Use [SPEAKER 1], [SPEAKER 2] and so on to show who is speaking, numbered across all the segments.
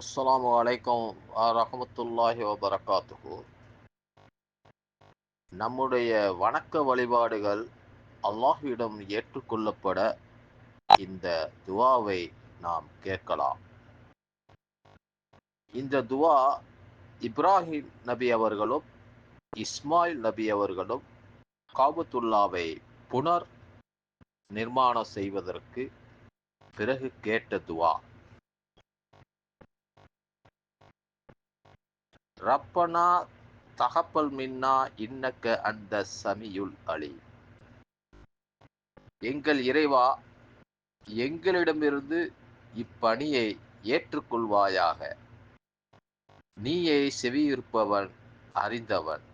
[SPEAKER 1] அஸ்லாம் வலைக்கம் வரஹமத்துல்லாஹி வபரகாத்துகு நம்முடைய வணக்க வழிபாடுகள் அல்லாஹ்விடம் ஏற்றுக்கொள்ளப்பட இந்த துவாவை நாம் கேட்கலாம். இந்த துவா இப்ராஹிம் நபி அவர்களும் இஸ்மாயில் நபி அவர்களும் காபத்துல்லாவை புனர் நிர்மாணம் செய்வதற்கு பிறகு கேட்ட துவா. ரப்பனா தகப்பல் மின்னா இன்னக்க அந்த சமியுல் அலி எங்கள் இறைவா எங்களிடமிருந்து இப்பணியை ஏற்றுக்கொள்வாயாக. நீயே செவியிருப்பவன் அறிந்தவன்.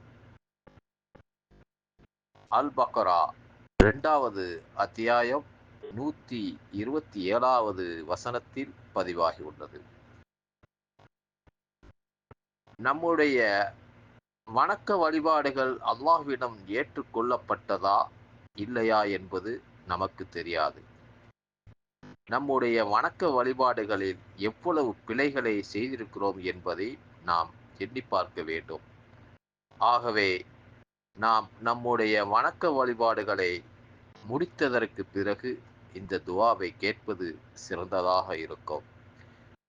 [SPEAKER 1] அல் பக்ரா இரண்டாவது அத்தியாயம் நூத்தி இருபத்தி ஏழாவது வசனத்தில் பதிவாகி உள்ளது நம்முடைய வணக்க வழிபாடுகள் அல்லாஹ்விடம் ஏற்றுக்கொள்ளப்பட்டதா இல்லையா என்பது நமக்கு தெரியாது. நம்முடைய வணக்க வழிபாடுகளில் எவ்வளவு பிழைகளை செய்திருக்கிறோம் என்பதை நாம் எண்ணி பார்க்க வேண்டும். ஆகவே நாம் நம்முடைய வணக்க வழிபாடுகளை முடித்ததற்கு பிறகு இந்த துவாவை கேட்பது சிறந்ததாக இருக்கும்.